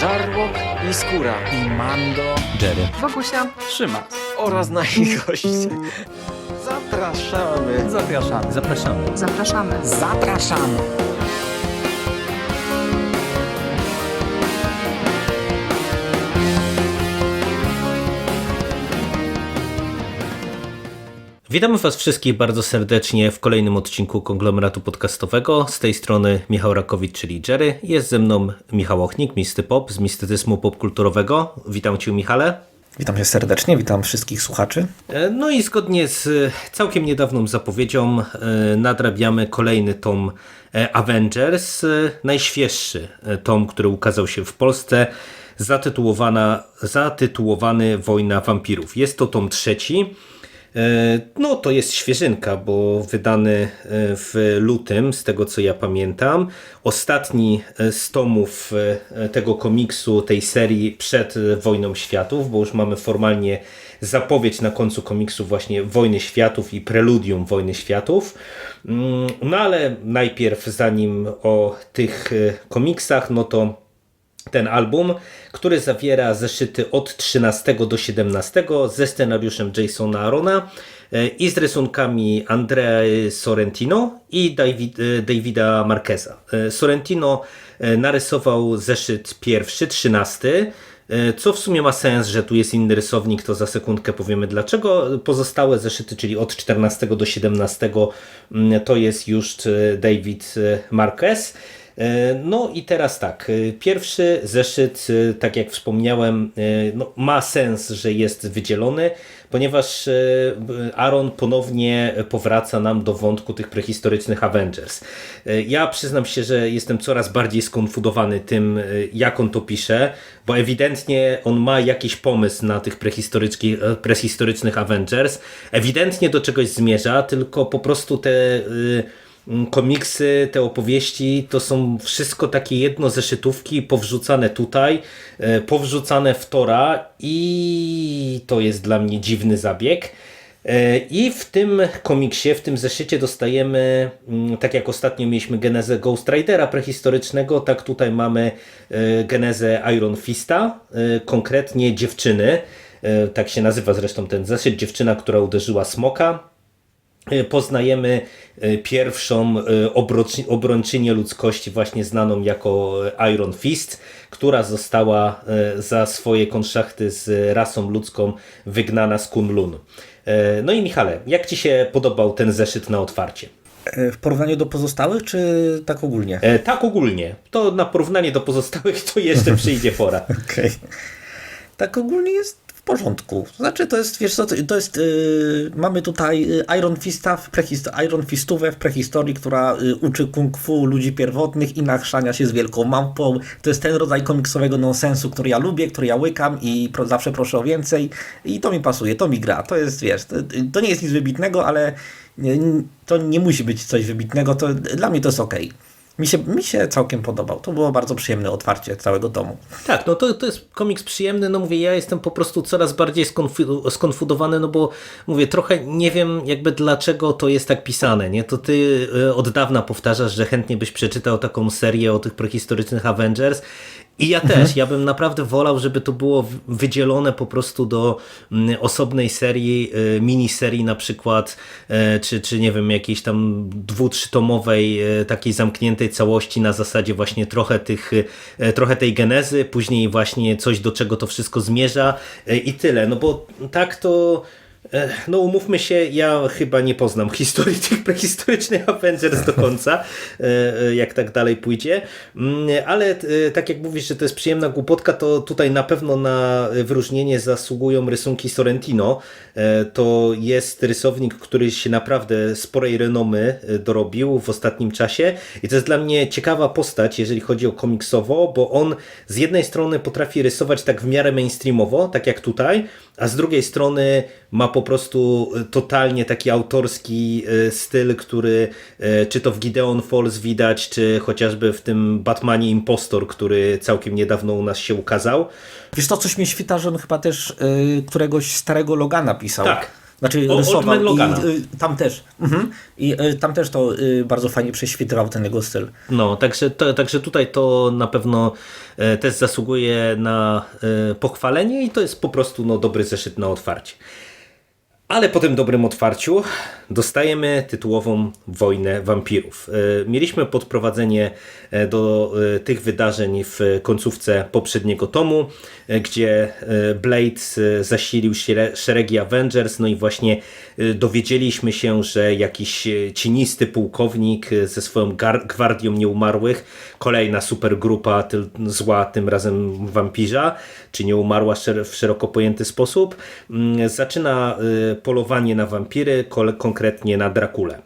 Żarłok i Skóra i Mando, Jerry. Wokusia. Szymas. oraz nasi goście. Zapraszamy. Zapraszamy. Zapraszamy. Zapraszamy. Zapraszamy. Witamy Was wszystkich bardzo serdecznie w kolejnym odcinku konglomeratu podcastowego. Z tej strony Michał Rakowicz, czyli Jerry. Jest ze mną Michał Ochnik, Misty Pop z mistycyzmu popkulturowego. Witam Cię, Michale. Witam się serdecznie, witam wszystkich słuchaczy. E, No i zgodnie z e, całkiem niedawną zapowiedzią e, nadrabiamy kolejny tom Avengers, najświeższy tom, który ukazał się w Polsce, zatytułowana, zatytułowany Wojna Wampirów. Jest to tom trzeci. E, No to jest świeżynka, bo wydany e, w lutym, z tego co ja pamiętam. Ostatni e, z tomów tego komiksu, tej serii przed Wojną Światów, bo już mamy formalnie zapowiedź na końcu komiksu właśnie Wojny Światów i preludium Wojny Światów. Mm, No ale najpierw zanim o tych komiksach, no to ten album, który zawiera zeszyty od 13 do 17 ze scenariuszem Jasona Arona e, i z rysunkami Andrea Sorrentino i David, e, Davida Marqueza. E, Sorrentino narysował zeszyt pierwszy, 13, e, co w sumie ma sens, że tu jest inny rysownik, to za sekundkę powiemy dlaczego. Pozostałe zeszyty, czyli od 14 do 17, mm, to jest już David Marquez. E, No i teraz tak, e, pierwszy zeszyt, e, tak jak wspomniałem, no, ma sens, że jest wydzielony, ponieważ Aaron ponownie powraca nam do wątku tych prehistorycznych Avengers. Ja przyznam się, że jestem coraz bardziej skonfudowany tym, jak on to pisze, bo ewidentnie on ma jakiś pomysł na tych prehistorycznych, prehistorycznych Avengers, ewidentnie do czegoś zmierza, tylko po prostu te komiksy, te opowieści to są wszystko takie jedno zeszytówki powrzucane tutaj, e, powrzucane w Tora i to jest dla mnie dziwny zabieg. E, I w tym komiksie, w tym zeszycie dostajemy, mm, tak jak ostatnio mieliśmy genezę Ghost Ridera prehistorycznego, tak tutaj mamy e, genezę Iron Fista, konkretnie dziewczyny, tak się nazywa zresztą ten zeszyt, dziewczyna, która uderzyła smoka, poznajemy e, pierwszą e, obrończynię ludzkości, właśnie znaną jako e, Iron Fist, która została e, za swoje konszachty z rasą ludzką wygnana z Kunlun. E, No i Michale, jak Ci się podobał ten zeszyt na otwarcie? E, W porównaniu do pozostałych, czy tak ogólnie? E, Tak ogólnie, to na porównanie do pozostałych to jeszcze przyjdzie pora. Okej. Tak ogólnie jest porządku. Znaczy to jest, wiesz co, to jest, yy, mamy tutaj y, Iron Fista, w Iron Fistówę w prehistorii, która y, uczy kung fu ludzi pierwotnych i nachrzania się z wielką małpą. To jest ten rodzaj komiksowego nonsensu, który ja lubię, który ja łykam i pro, zawsze proszę o więcej i to mi pasuje, to mi gra. To jest, wiesz, to, to nie jest nic wybitnego, ale nie, to nie musi być coś wybitnego, to dla mnie to jest okej. Mi się, mi się całkiem podobał. To było bardzo przyjemne otwarcie całego domu. Tak, no to, to jest komiks przyjemny, no mówię, ja jestem po prostu coraz bardziej skonfu- skonfudowany, no bo mówię, trochę nie wiem jakby dlaczego to jest tak pisane, nie? To ty y, od dawna powtarzasz, że chętnie byś przeczytał taką serię o tych prehistorycznych Avengers i ja też, ja bym naprawdę wolał, żeby to było wydzielone po prostu do mm, osobnej serii, y, miniserii na przykład, e, czy, czy nie wiem, jakiejś tam dwu, trzytomowej e, takiej zamkniętej całości na zasadzie właśnie trochę tych, trochę tej genezy, później właśnie coś do czego to wszystko zmierza i tyle, no bo tak to no umówmy się, ja chyba nie poznam historii tych prehistorycznych Avengers do końca, e, e, jak tak dalej pójdzie, Mm, ale e, tak jak mówisz, że to jest przyjemna głupotka, to tutaj na pewno na wyróżnienie zasługują rysunki Sorrentino. To jest rysownik, który się naprawdę sporej renomy dorobił w ostatnim czasie i to jest dla mnie ciekawa postać, jeżeli chodzi o komiksowo, bo on z jednej strony potrafi rysować tak w miarę mainstreamowo, tak jak tutaj, a z drugiej strony ma po prostu e, totalnie taki autorski e, styl, który e, czy to w Gideon Falls widać, czy chociażby w tym Batmanie Impostor, który całkiem niedawno u nas się ukazał. Wiesz to coś mnie świta, że on chyba też y, któregoś starego Logana pisał. Tak. Znaczy O- Old rysował Logana. i y, tam też. Mhm. I y, tam też to y, bardzo fajnie prześwitywał ten jego styl. No, także, to, także tutaj to na pewno e, też zasługuje na e, pochwalenie i to jest po prostu no, dobry zeszyt na otwarcie. Ale po tym dobrym otwarciu dostajemy tytułową Wojnę Wampirów. E, Mieliśmy podprowadzenie e, do e, tych wydarzeń w końcówce poprzedniego tomu, gdzie Blade zasilił szeregi Avengers, no i właśnie dowiedzieliśmy się, że jakiś cienisty pułkownik ze swoją gwardią nieumarłych, kolejna supergrupa zła, tym razem wampirza, czy nieumarła w szeroko pojęty sposób, mm, zaczyna polowanie na wampiry, konkretnie na Drakulę.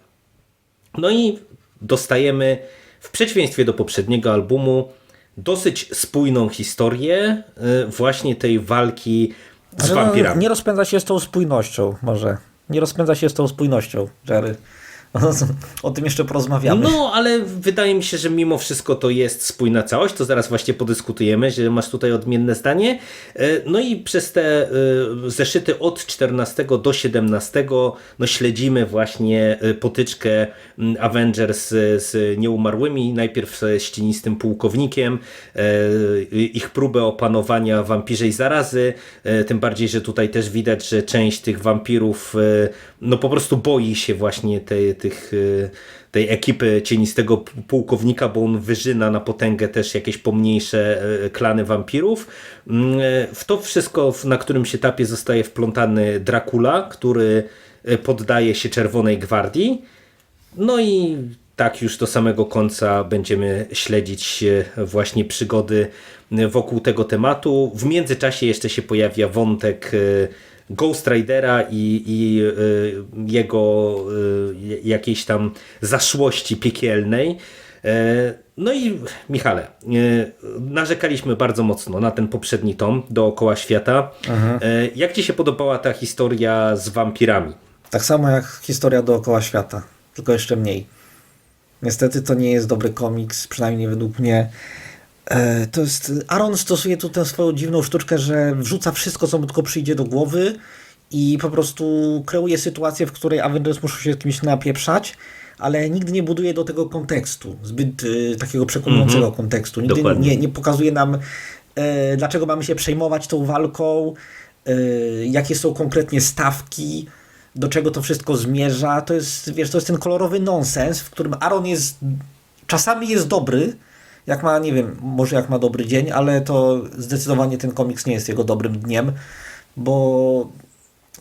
No i dostajemy, w przeciwieństwie do poprzedniego albumu, dosyć spójną historię y, właśnie tej walki z no, wampirami. nie rozpędza się z tą spójnością, może. Nie rozpędza się z tą spójnością, Jerry. O tym jeszcze porozmawiamy. No, ale wydaje mi się, że mimo wszystko to jest spójna całość, to zaraz właśnie podyskutujemy, że masz tutaj odmienne zdanie. E, No i przez te e, zeszyty od 14 do 17 no śledzimy właśnie e, potyczkę Avengers z, nieumarłymi, najpierw z ścienistym pułkownikiem, ich próbę opanowania wampirzej zarazy, tym bardziej, że tutaj też widać, że część tych wampirów no po prostu boi się właśnie tej, tych, e, tej ekipy cienistego pu- pułkownika, bo on wyżyna na potęgę też jakieś pomniejsze e, klany wampirów. Mm, e, W to wszystko na którymś etapie zostaje wplątany Dracula, który poddaje się Czerwonej Gwardii. No i tak już do samego końca będziemy śledzić właśnie przygody wokół tego tematu. W międzyczasie jeszcze się pojawia wątek Ghost Ridera i, i e, jego e, jakiejś tam zaszłości piekielnej. E, No i Michale, narzekaliśmy bardzo mocno na ten poprzedni tom dookoła świata. E, Jak Ci się podobała ta historia z wampirami? Tak samo jak historia dookoła świata, tylko jeszcze mniej. Niestety to nie jest dobry komiks, przynajmniej według mnie. E, To jest. Aaron stosuje tu tę swoją dziwną sztuczkę, że wrzuca wszystko, co mu tylko przyjdzie do głowy i po prostu kreuje sytuację, w której Avengers muszą się z kimś napieprzać, ale nigdy nie buduje do tego kontekstu, zbyt y, takiego przekonującego kontekstu. Nigdy Dokładnie. nie, nie pokazuje nam, e, dlaczego mamy się przejmować tą walką, e, jakie są konkretnie stawki, do czego to wszystko zmierza. To jest, wiesz, to jest ten kolorowy nonsens, w którym Aaron jest, czasami jest dobry, jak ma, nie wiem, może jak ma dobry dzień, ale to zdecydowanie ten komiks nie jest jego dobrym dniem, bo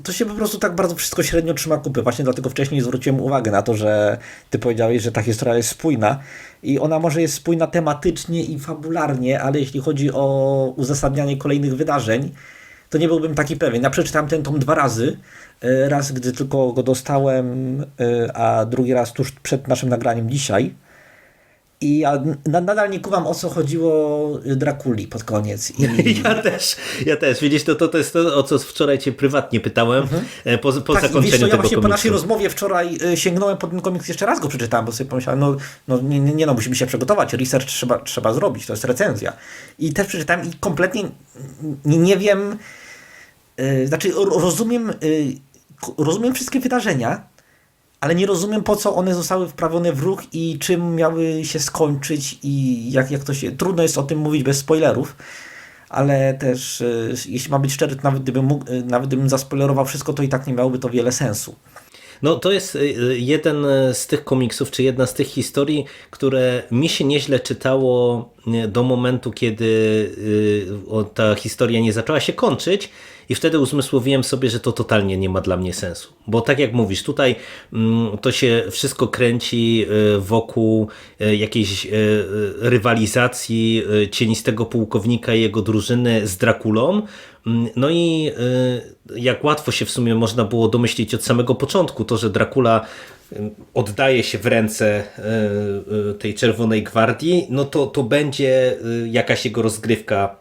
to się po prostu tak bardzo wszystko średnio trzyma kupy. Właśnie dlatego wcześniej zwróciłem uwagę na to, że ty powiedziałeś, że ta historia jest spójna i ona może jest spójna tematycznie i fabularnie, ale jeśli chodzi o uzasadnianie kolejnych wydarzeń, to nie byłbym taki pewien. Ja przeczytałem ten tom dwa razy. E, Raz, gdy tylko go dostałem, e, a drugi raz tuż przed naszym nagraniem dzisiaj. I ja na, nadal nie kumam o co chodziło Drakuli pod koniec. I, Ja też, ja też. Widzisz, to, to, to jest to, o co wczoraj cię prywatnie pytałem e, po, po tak, zakończeniu wiesz co, ja tego właśnie po naszej rozmowie wczoraj y, sięgnąłem po ten komiks, jeszcze raz go przeczytałem, bo sobie pomyślałem, no, no nie, nie, no, musimy się przygotować, research trzeba, trzeba zrobić, to jest recenzja. I też przeczytałem i kompletnie nie, nie wiem, y, znaczy ro- rozumiem, y, k- rozumiem wszystkie wydarzenia, ale nie rozumiem po co one zostały wprawione w ruch i czym miały się skończyć i jak, jak to się... Trudno jest o tym mówić bez spoilerów, ale też y, jeśli ma być szczery, nawet gdybym, mógł, y, nawet gdybym zaspoilerował wszystko, to i tak nie miałoby to wiele sensu. No to jest y, jeden z tych komiksów, czy jedna z tych historii, które mi się nieźle czytało do momentu, kiedy ta historia nie zaczęła się kończyć i wtedy uzmysłowiłem sobie, że to totalnie nie ma dla mnie sensu. Bo tak jak mówisz, tutaj mm, to się wszystko kręci y, wokół y, jakiejś y, rywalizacji cienistego pułkownika i jego drużyny z Drakulą. Mm, No i jak łatwo się w sumie można było domyślić od samego początku, to, że Dracula oddaje się w ręce tej Czerwonej Gwardii, no to, to będzie jakaś jego rozgrywka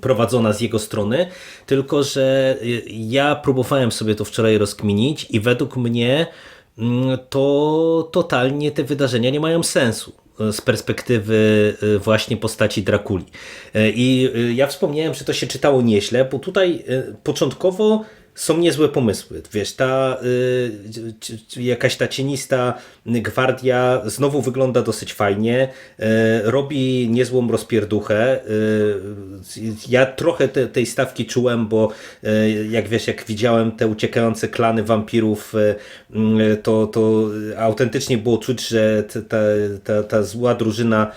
prowadzona z jego strony, tylko że y, ja próbowałem sobie to wczoraj rozkminić i według mnie to totalnie te wydarzenia nie mają sensu y, z perspektywy y, właśnie postaci Drakuli. Y, I ja wspomniałem, że to się czytało nieźle, bo tutaj początkowo są niezłe pomysły. Wiesz, ta y, jakaś ta cienista gwardia znowu wygląda dosyć fajnie, y, robi niezłą rozpierduchę. Y, ja trochę te, tej stawki czułem, bo y, jak wiesz, jak widziałem te uciekające klany wampirów, y, y, to, to autentycznie było czuć, że ta, ta, ta zła drużyna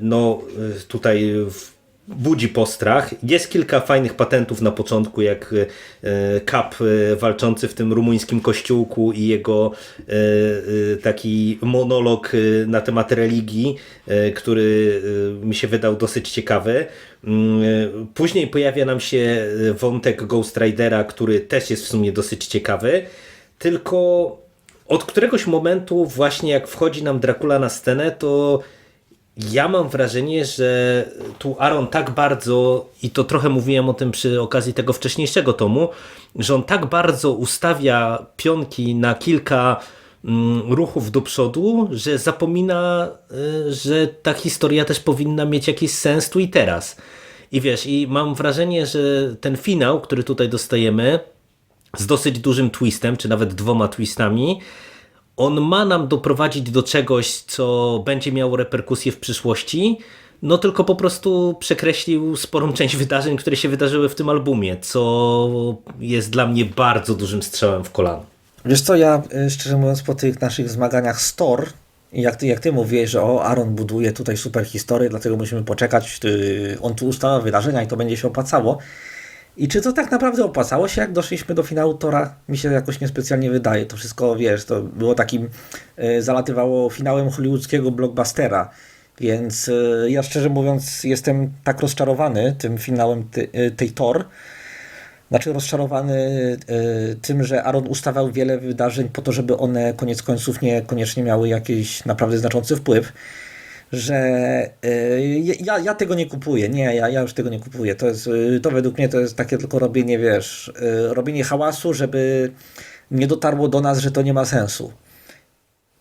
no tutaj w budzi postrach. Jest kilka fajnych patentów na początku, jak e, Kap e, walczący w tym rumuńskim kościółku i jego e, taki monolog na temat religii, który mi się wydał dosyć ciekawy. Mm, Później pojawia nam się wątek Ghost Ridera, który też jest w sumie dosyć ciekawy, tylko od któregoś momentu właśnie jak wchodzi nam Dracula na scenę, to ja mam wrażenie, że tu Aaron tak bardzo, i to trochę mówiłem o tym przy okazji tego wcześniejszego tomu, że on tak bardzo ustawia pionki na kilka mm, ruchów do przodu, że zapomina, y, że ta historia też powinna mieć jakiś sens tu i teraz. I wiesz, i mam wrażenie, że ten finał, który tutaj dostajemy, z dosyć dużym twistem, czy nawet dwoma twistami, on ma nam doprowadzić do czegoś, co będzie miało reperkusje w przyszłości, no tylko po prostu przekreślił sporą część wydarzeń, które się wydarzyły w tym albumie, co jest dla mnie bardzo dużym strzałem w kolano. Wiesz co, ja y, szczerze mówiąc po tych naszych zmaganiach i jak ty, jak ty mówiłeś, że o, Aaron buduje tutaj super historię, dlatego musimy poczekać, y, on tu ustala wydarzenia i to będzie się opłacało. I czy to tak naprawdę opłacało się, jak doszliśmy do finału Tora? Mi się jakoś niespecjalnie wydaje. To wszystko, wiesz, to było takim, y, zalatywało finałem hollywoodzkiego blockbustera. Więc y, ja szczerze mówiąc jestem tak rozczarowany tym finałem ty, y, tej Thor, znaczy rozczarowany tym, że Aaron ustawiał wiele wydarzeń po to, żeby one koniec końców niekoniecznie miały jakiś naprawdę znaczący wpływ, że y, ja, ja tego nie kupuję. Nie, ja, ja już tego nie kupuję. To, jest, y, to według mnie to jest takie tylko robienie, wiesz, y, robienie hałasu, żeby nie dotarło do nas, że to nie ma sensu.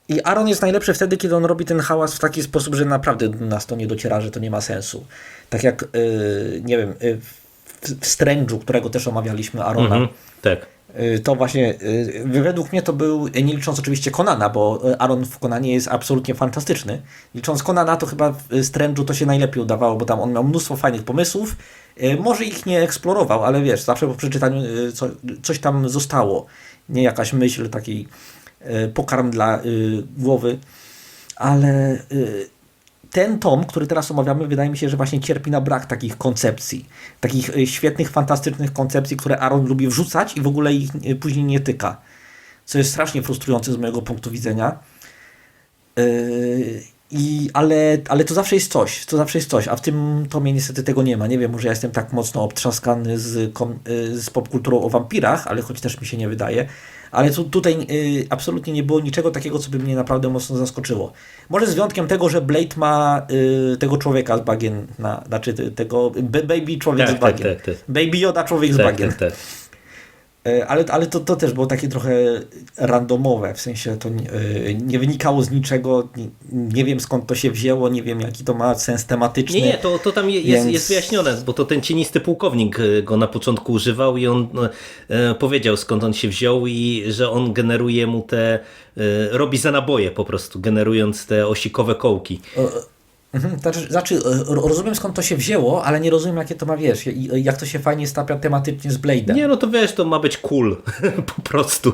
I Aaron jest najlepszy wtedy, kiedy on robi ten hałas w taki sposób, że naprawdę do nas to nie dociera, że to nie ma sensu. Tak jak, y, nie wiem, y, w, w Strange'u, którego też omawialiśmy Arona, Mhm, tak. Y, to właśnie, y, według mnie to był, nie licząc oczywiście Konana, bo y, Aaron w Konanie jest absolutnie fantastyczny. Licząc Konana, to chyba w Strange'u to się najlepiej udawało, bo tam on miał mnóstwo fajnych pomysłów. Y, Może ich nie eksplorował, ale wiesz, zawsze po przeczytaniu y, co, coś tam zostało. Nie jakaś myśl, taki y, pokarm dla y, głowy. Ale y, ten tom, który teraz omawiamy, wydaje mi się, że właśnie cierpi na brak takich koncepcji. Takich y, świetnych, fantastycznych koncepcji, które Aaron lubi wrzucać i w ogóle ich y, później nie tyka. Co jest strasznie frustrujące z mojego punktu widzenia. Yy, I, ale, ale to zawsze jest coś, to zawsze jest coś, a w tym tomie niestety tego nie ma. Nie wiem, może ja jestem tak mocno obtrzaskany z, y, z popkulturą o wampirach, ale choć też mi się nie wydaje. Ale tu, tutaj y, absolutnie nie było niczego takiego, co by mnie naprawdę mocno zaskoczyło. Może z wyjątkiem tego, że Blade ma y, tego człowieka z bagien, na, znaczy tego baby człowiek Tak, z tak, bagien. tak, tak. Baby Yoda człowiek z Tak, bagien. E, Ale, ale to, to też było takie trochę randomowe, w sensie to nie, e, nie wynikało z niczego, nie, nie wiem skąd to się wzięło, nie wiem jaki to ma sens tematyczny. Nie, nie, to, to tam je- jest, Więc- jest wyjaśnione, bo to ten cienisty pułkownik e, go na początku używał i on e, powiedział skąd on się wziął i że on generuje mu te, robi za naboje po prostu, generując te osikowe kołki. Mhm, Znaczy, znaczy, e, ro- rozumiem skąd to się wzięło, ale nie rozumiem jakie to ma, wiesz, jak to się fajnie stapia tematycznie z Blade'em. Nie, no to wiesz, to ma być cool, po prostu.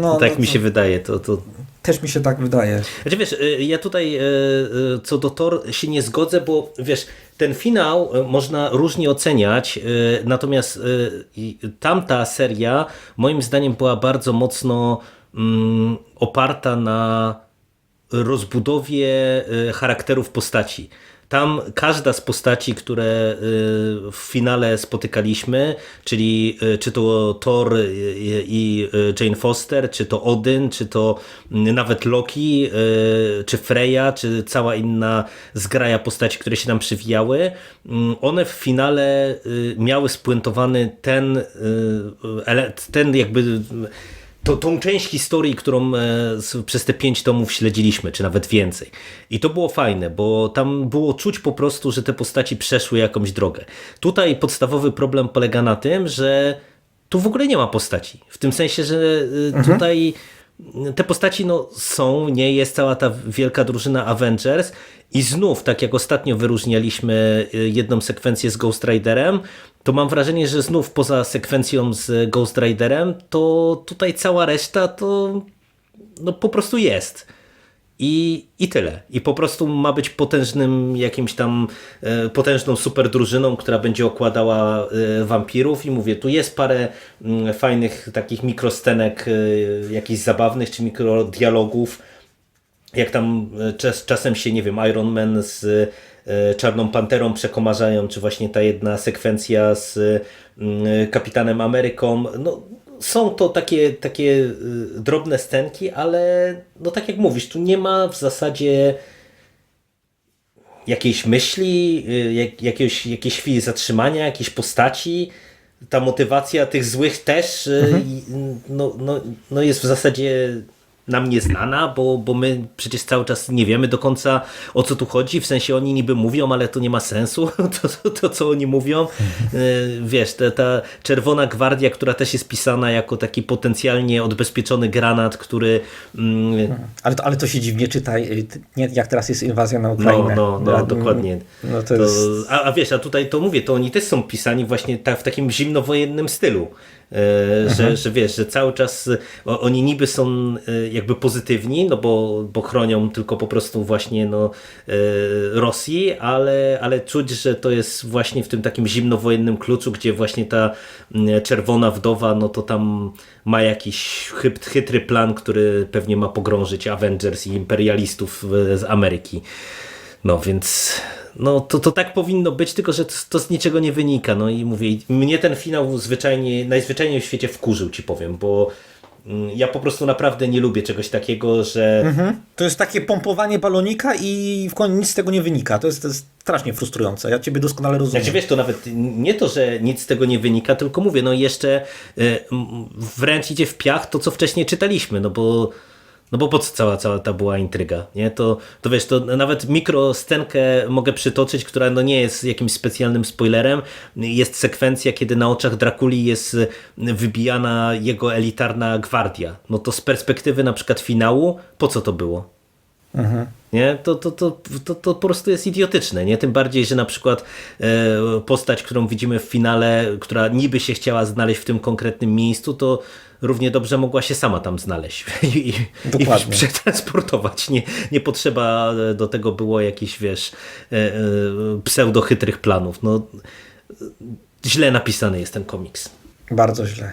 No, tak no mi to- się wydaje. To, to... Też mi się tak wydaje. Znaczy wiesz, y, ja tutaj y, co do Thor się nie zgodzę, bo wiesz, ten finał można różnie oceniać, natomiast tamta seria moim zdaniem była bardzo mocno mm, oparta na rozbudowie y, charakterów postaci. Tam każda z postaci, które y, w finale spotykaliśmy, czyli y, czy to Thor i Jane Foster, czy to Odyn, czy to nawet Loki, czy Freya, czy cała inna zgraja postaci, które się nam przywijały, mm, one w finale miały spuentowany ten, ten jakby to, tą część historii, którą e, przez te pięć tomów śledziliśmy, czy nawet więcej. I to było fajne, bo tam było czuć po prostu, że te postaci przeszły jakąś drogę. Tutaj podstawowy problem polega na tym, że tu w ogóle nie ma postaci. W tym sensie, że y, tutaj te postaci no, są, nie jest cała ta wielka drużyna Avengers i znów, tak jak ostatnio wyróżnialiśmy y, jedną sekwencję z Ghost Riderem, to mam wrażenie, że znów poza sekwencją z Ghost Riderem, to tutaj cała reszta to no, po prostu jest. I, I tyle. I po prostu ma być potężnym jakimś tam e, potężną super drużyną, która będzie okładała e, wampirów. I mówię, tu jest parę mm, fajnych takich mikroscenek e, jakichś zabawnych czy mikrodialogów, jak tam e, czas, czasem się, nie wiem, Iron Man z e, Czarną Panterą przekomarzają, czy właśnie ta jedna sekwencja z mm, Kapitanem Ameryką, no są to takie, takie y, drobne scenki, ale no tak jak mówisz, tu nie ma w zasadzie jakiejś myśli, y, jak, jakiegoś, jakiejś chwili zatrzymania, jakiejś postaci. Ta motywacja tych złych też y, i, no, no, no jest w zasadzie nam nieznana, bo, bo my przecież cały czas nie wiemy do końca o co tu chodzi, w sensie oni niby mówią, ale to nie ma sensu, to, to, to co oni mówią. Y, Wiesz, ta, ta czerwona gwardia, która też jest pisana jako taki potencjalnie odbezpieczony granat, który mm, Ale to, ale to się dziwnie czyta, y, nie, jak teraz jest inwazja na no, Ukrainę. no, no, Ja- dokładnie. No to To, jest... a, a wiesz, a tutaj to mówię, to oni też są pisani właśnie tak, w takim zimnowojennym stylu. E, że, że wiesz, że cały czas o, oni niby są e, jakby pozytywni, no bo, bo chronią tylko po prostu właśnie no, e, Rosji, ale, ale czuć, że to jest właśnie w tym takim zimnowojennym kluczu, gdzie właśnie ta czerwona wdowa, no to tam ma jakiś chyb, chytry plan, który pewnie ma pogrążyć Avengers i imperialistów z Ameryki. No więc no, to, to tak powinno być, tylko że to, to z niczego nie wynika. No i mówię, mnie ten finał zwyczajnie, najzwyczajniej w świecie wkurzył, ci powiem, bo mm, ja po prostu naprawdę nie lubię czegoś takiego, że Mhm. To jest takie pompowanie balonika i w końcu nic z tego nie wynika. To jest, to jest strasznie frustrujące. Ja ciebie doskonale rozumiem. Znaczy wiesz, to nawet nie to, że nic z tego nie wynika, tylko mówię, no jeszcze y, wręcz idzie w piach to, co wcześniej czytaliśmy, no bo no bo po co cała, cała ta była intryga, nie? To, to wiesz, to nawet mikroscenkę mogę przytoczyć, która no nie jest jakimś specjalnym spoilerem. Jest sekwencja, kiedy na oczach Drakuli jest wybijana jego elitarna gwardia. No to z perspektywy na przykład finału, po co to było? Nie? To, to, to, to, to po prostu jest idiotyczne. Nie? Tym bardziej, że na przykład e, postać, którą widzimy w finale, która niby się chciała znaleźć w tym konkretnym miejscu, to równie dobrze mogła się sama tam znaleźć i, i przetransportować. Nie, nie potrzeba do tego było jakichś, wiesz, e, e, pseudochytrych planów. No, źle napisany jest ten komiks. Bardzo źle.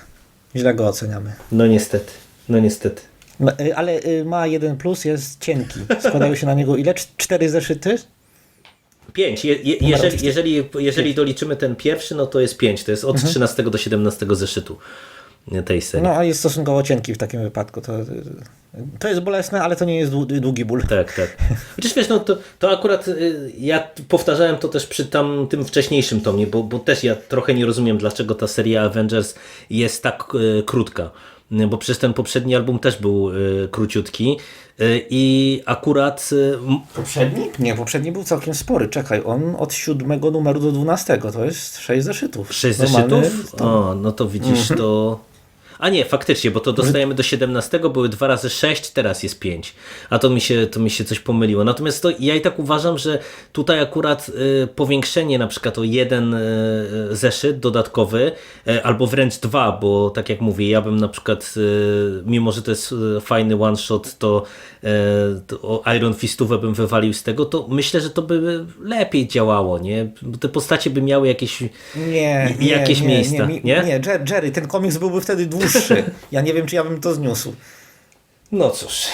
Źle go oceniamy. No niestety. No niestety. Y, Ale y, ma jeden plus, jest cienki. Składają się na niego ile? Cz- Cztery zeszyty? Pięć. Je, je, jeżeli, jeżeli, jeżeli doliczymy ten pierwszy, no to jest pięć. To jest od 13 do 17 zeszytu tej serii. No, a jest stosunkowo cienki w takim wypadku. To, to jest bolesne, ale to nie jest dłu- długi ból. Tak, tak. Chociaż wiesz, no to, to akurat y, ja powtarzałem to też przy tam, tym wcześniejszym tomie, bo, bo też ja trochę nie rozumiem, dlaczego ta seria Avengers jest tak y, krótka. Y, Bo przecież ten poprzedni album też był y, króciutki y, i akurat Poprzedni? Nie, poprzedni był całkiem spory. Czekaj, on od siódmego numeru do dwunastego. To jest sześć zeszytów. Sześć Normalny zeszytów? tom. O, no to widzisz, to... A nie, faktycznie, bo to dostajemy do 17, były dwa razy 6, teraz jest 5. A to mi się, to mi się coś pomyliło. Natomiast to ja i tak uważam, że tutaj akurat y, powiększenie na przykład o jeden y, zeszyt dodatkowy, y, albo wręcz dwa, bo tak jak mówię, ja bym na przykład, y, mimo że to jest y, fajny one shot, to, y, to Iron Fistówę bym wywalił z tego, to myślę, że to by lepiej działało, nie? Bo te postacie by miały jakieś Nie, jakieś nie, miejsca, Nie, mi- nie? nie Jer- Jerry, ten komiks byłby wtedy dłuższy. Ja nie wiem, czy ja bym to zniósł. No cóż.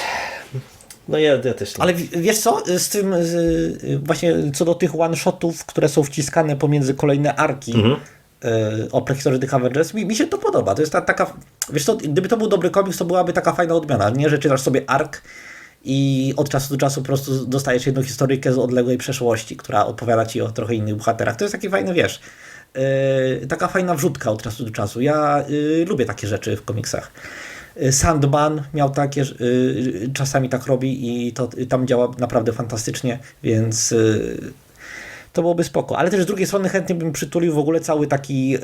No ja, ja też nie. Ale wiesz co, z tym z, właśnie co do tych one-shotów, które są wciskane pomiędzy kolejne arki Mhm. y, o prehistorii tych Avengers, mi, mi się to podoba. To jest ta, taka, wiesz co, gdyby to był dobry komiks, to byłaby taka fajna odmiana. Nie, że czytasz sobie ark i od czasu do czasu po prostu dostajesz jedną historyjkę z odległej przeszłości, która opowiada ci o trochę innych bohaterach. To jest taki fajny, wiesz, taka fajna wrzutka od czasu do czasu. Ja y, lubię takie rzeczy w komiksach. Y, Sandman miał takie, y, czasami tak robi i to tam działa naprawdę fantastycznie, więc To byłoby spoko, ale też z drugiej strony chętnie bym przytulił w ogóle cały taki, yy,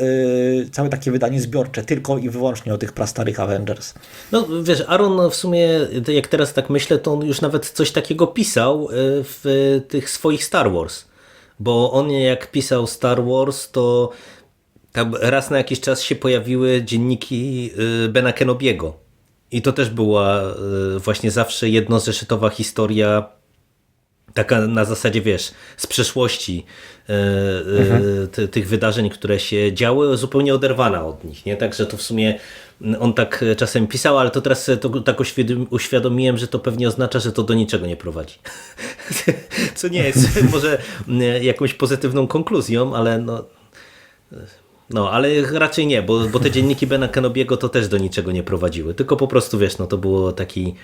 całe takie wydanie zbiorcze, tylko i wyłącznie o tych prastarych Avengers. No wiesz, Aaron w sumie, jak teraz tak myślę, to on już nawet coś takiego pisał w tych swoich Star Wars. Bo on jak pisał Star Wars, to tam raz na jakiś czas się pojawiły dzienniki y, Bena Kenobiego. I to też była y, właśnie zawsze jednozeszytowa historia taka na zasadzie, wiesz, z przeszłości e, ty- tych wydarzeń, które się działy, zupełnie oderwana od nich, nie? Także to w sumie on tak czasem pisał, ale to teraz to tak uświadom- uświadomiłem, że to pewnie oznacza, że to do niczego nie prowadzi. Co nie jest może mm, jakąś pozytywną konkluzją, ale no... No, ale raczej nie, bo, bo te dzienniki Bena Kenobiego to też do niczego nie prowadziły, tylko po prostu, wiesz, no to było taki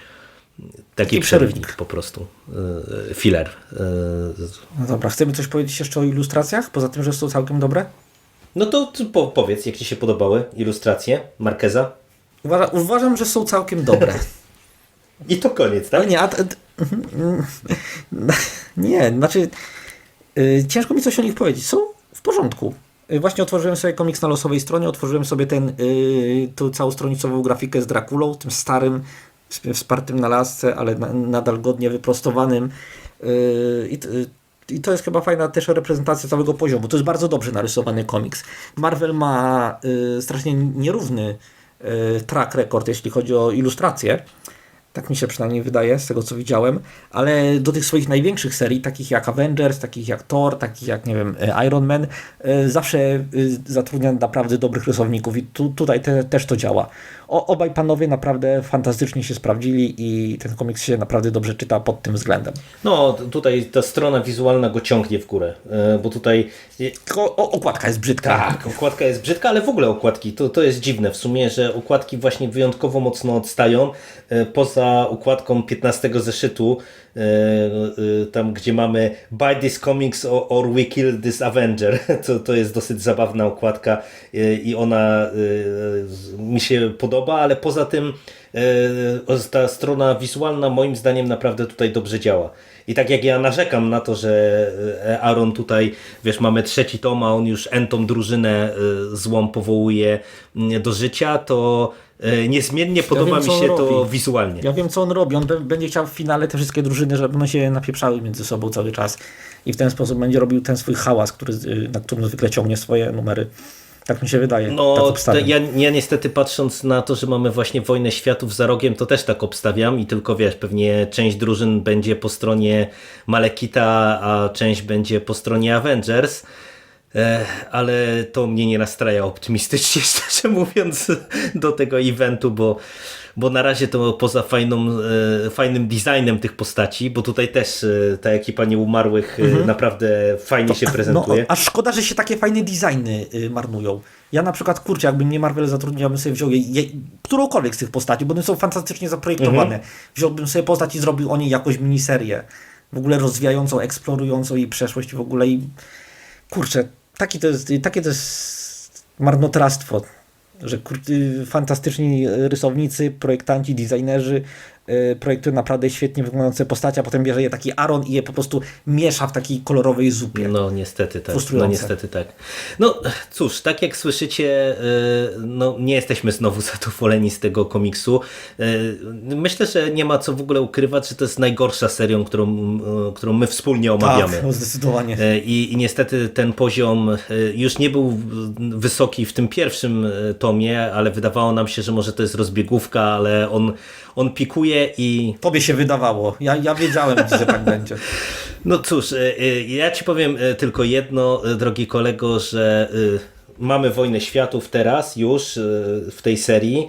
taki przerywnik. przerywnik po prostu, yy, filler. Yy, No dobra, chcemy coś powiedzieć jeszcze o ilustracjach, poza tym, że są całkiem dobre? No to po, powiedz, jak Ci się podobały ilustracje Markeza? Uważa, uważam, że są całkiem dobre. I to koniec, tak? Nie, a, mhm, nie, znaczy y, ciężko mi coś o nich powiedzieć. Są w porządku. Y, Właśnie otworzyłem sobie komiks na losowej stronie, otworzyłem sobie ten, y, tą całostronicową grafikę z Drakulą, tym starym, sp- wspartym na lasce, ale na, nadal godnie wyprostowanym. Y, i to jest chyba fajna też reprezentacja całego poziomu. To jest bardzo dobrze narysowany komiks. Marvel ma y, strasznie nierówny y, track record, jeśli chodzi o ilustrację. Tak mi się przynajmniej wydaje, z tego co widziałem. Ale do tych swoich największych serii, takich jak Avengers, takich jak Thor, takich jak, nie wiem, e, Iron Man, e, zawsze e, zatrudnia naprawdę dobrych rysowników i tu, tutaj te, też to działa. O, obaj panowie naprawdę fantastycznie się sprawdzili i ten komiks się naprawdę dobrze czyta pod tym względem. No, tutaj ta strona wizualna go ciągnie w górę, yy, bo tutaj Tylko o, okładka jest brzydka. Tak, okładka jest brzydka, ale w ogóle okładki, to, to jest dziwne w sumie, że okładki właśnie wyjątkowo mocno odstają. E, Poza okładką 15 zeszytu, e, e, tam gdzie mamy Buy this comics or, we kill this Avenger, to, to jest dosyć zabawna okładka e, i ona e, mi się podoba, ale poza tym e, ta strona wizualna moim zdaniem naprawdę tutaj dobrze działa. I tak jak ja narzekam na to, że e, Aaron tutaj, wiesz, mamy trzeci tom, a on już entą drużynę e, złą powołuje mm, do życia, to niezmiennie podoba wiem, mi się to robi. wizualnie. Ja wiem, co on robi. On będzie chciał w finale te wszystkie drużyny, żeby one się napieprzały między sobą cały czas. I w ten sposób będzie robił ten swój hałas, który, y, na którym zwykle ciągnie swoje numery. Tak mi się wydaje. tak No, te, ja, ja niestety patrząc na to, że mamy właśnie wojnę światów za rogiem, to też tak obstawiam i tylko wiesz, pewnie część drużyn będzie po stronie Malekita, a część będzie po stronie Avengers. E, ale to mnie nie nastraja optymistycznie, szczerze mówiąc, do tego eventu, bo, bo na razie to poza fajną, e, fajnym designem tych postaci, bo tutaj też e, ta ekipa nieumarłych e, naprawdę fajnie się prezentuje. No, aż szkoda, że się takie fajne designy y, marnują. Ja na przykład, kurczę, jakby nie Marvel zatrudnił, ja bym sobie wziął je, je, którąkolwiek z tych postaci, bo one są fantastycznie zaprojektowane. Mhm. Wziąłbym sobie postać i zrobił o niej jakąś miniserię. W ogóle rozwijającą, eksplorującą jej przeszłość w ogóle i kurczę, taki to jest, takie to jest marnotrawstwo, że fantastyczni rysownicy, projektanci, designerzy y, projektują naprawdę świetnie wyglądające postacie, a potem bierze je taki Aaron i je po prostu miesza w takiej kolorowej zupie. No niestety tak. No niestety tak. No cóż, tak jak słyszycie, y, no nie jesteśmy znowu zadowoleni z tego komiksu. Y, Myślę, że nie ma co w ogóle ukrywać, że to jest najgorsza serią, którą, którą my wspólnie omawiamy. Tak, no zdecydowanie. I, I niestety ten poziom już nie był wysoki w tym pierwszym tomie, ale wydawało nam się, że może to jest rozbiegówka, ale on, on pikuje i Tobie się wydawało. Ja, ja wiedziałem, że tak będzie. no cóż, e, e, ja ci powiem e, tylko jedno, drogi kolego, że mamy Wojnę Światów teraz już w tej serii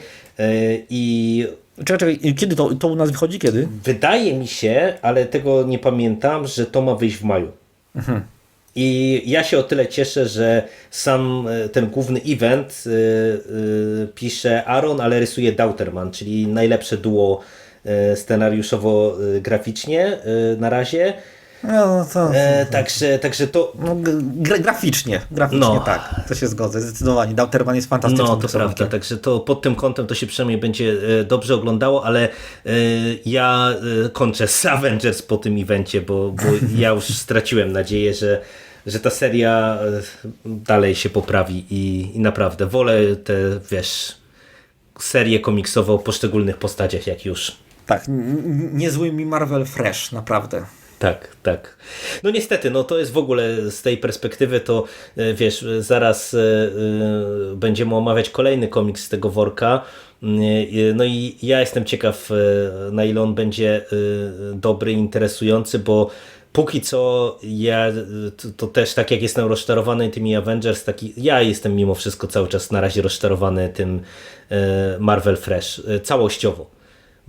i Czekaj, czekaj, kiedy to, to u nas wychodzi? Kiedy? Wydaje mi się, ale tego nie pamiętam, że to ma wyjść w maju. I ja się o tyle cieszę, że sam e, ten główny event y, y, pisze Aaron, ale rysuje Dauterman, czyli najlepsze duo y, scenariuszowo-graficznie y, na razie. No, to, E, także, także to, no, gra, graficznie, graficznie No. tak, to się zgodzę, zdecydowanie. Dauterman jest fantastycznym No, to prawda, także to pod tym kątem to się przynajmniej będzie dobrze oglądało, ale e, ja e, kończę z Avengers po tym evencie, bo, bo ja już straciłem nadzieję, że, że ta seria e, dalej się poprawi i, i naprawdę wolę te, wiesz, serie komiksowe o poszczególnych postaciach jak już. Tak, niezły mi Marvel Fresh, naprawdę. Tak, tak. No niestety, no to jest w ogóle z tej perspektywy to e, wiesz, zaraz e, będziemy omawiać kolejny komiks z tego worka. Mm, No i ja jestem ciekaw, na ile on będzie dobry, interesujący, bo póki co ja to, to też tak jak jestem rozczarowany tymi Avengers, taki ja jestem mimo wszystko cały czas na razie rozczarowany tym e, Marvel Fresh e, całościowo.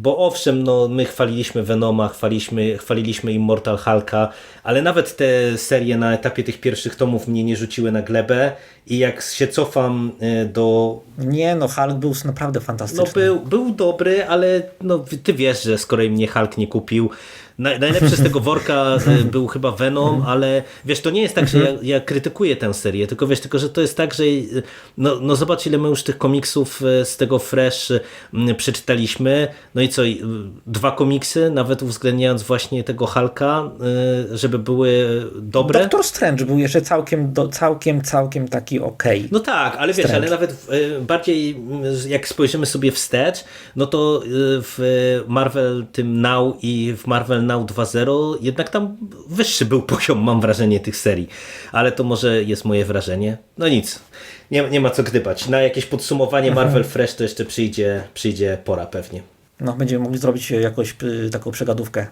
Bo owszem, no, my chwaliliśmy Venoma, chwaliliśmy, chwaliliśmy Immortal Hulka, ale nawet te serie na etapie tych pierwszych tomów mnie nie rzuciły na glebę i jak się cofam e, do... Nie, no Hulk był naprawdę No fantastyczny. był, był dobry, ale no, ty wiesz, że skoro mnie Hulk nie kupił, najlepszy z tego worka e, był chyba Venom, ale wiesz, to nie jest tak, że ja, ja krytykuję tę serię, tylko wiesz, tylko że to jest tak, że e, no, no zobacz ile my już tych komiksów e, z tego Fresh przeczytaliśmy, no i co, dwa komiksy, nawet uwzględniając właśnie tego Hulka, e, żeby były dobre. Doktor Strange był jeszcze całkiem, do, całkiem, całkiem taki okej. No tak, ale wiesz, Strange. ale nawet bardziej jak spojrzymy sobie wstecz, no to w Marvel tym Now i w Marvel Now 2.0 jednak tam wyższy był poziom, mam wrażenie, tych serii. Ale to może jest moje wrażenie. No nic, nie, nie ma co gdybać. Na jakieś podsumowanie Marvel Fresh to jeszcze przyjdzie, przyjdzie pora pewnie. No, będziemy mogli zrobić jakoś y, taką przegadówkę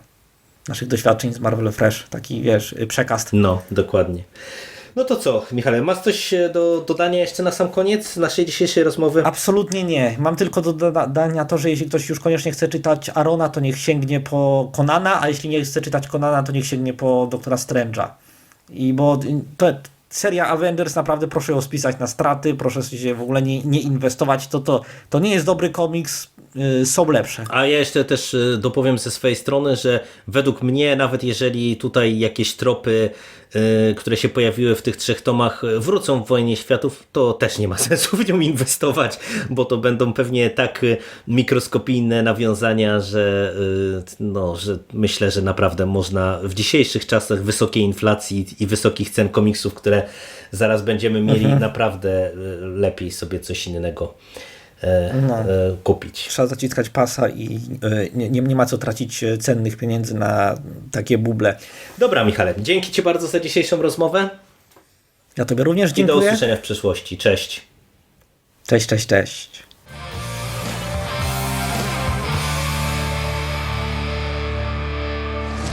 naszych doświadczeń z Marvel Fresh. Taki, wiesz, przekaz. No, dokładnie. No to co, Michale, masz coś e, do dodania jeszcze na sam koniec naszej dzisiejszej rozmowy? Absolutnie nie. Mam tylko do dodania to, że jeśli ktoś już koniecznie chce czytać Arona, to niech sięgnie po Konana, a jeśli nie chce czytać Konana, to niech sięgnie po Doktora Strange'a. I bo y, to, seria Avengers naprawdę proszę ją spisać na straty, proszę się w ogóle nie, nie inwestować. To, to, to nie jest dobry komiks, y, są lepsze. A ja jeszcze też y, dopowiem ze swojej strony, że według mnie, nawet jeżeli tutaj jakieś tropy, które się pojawiły w tych trzech tomach, y, wrócą w Wojnie Światów, to też nie ma sensu w nią inwestować, bo to będą pewnie tak y, mikroskopijne nawiązania, że, no, że myślę, że naprawdę można w dzisiejszych czasach wysokiej inflacji i wysokich cen komiksów, które zaraz będziemy mieli, naprawdę y, lepiej sobie coś innego e, No. e, kupić. Trzeba zaciskać pasa i y, nie, nie nie ma co tracić cennych pieniędzy na takie buble. Dobra, Michale, dzięki Ci bardzo za dzisiejszą rozmowę Ja Tobie również i do dziękuję. usłyszenia w przyszłości. Cześć. Cześć, cześć, cześć.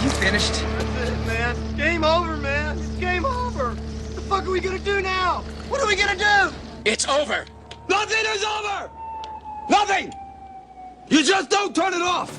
You finished? That's it, man. Game over, man. It's game over. What the fuck are we gonna do now? What are we gonna do? It's over. Nothing is over! Nothing! You just don't turn it off!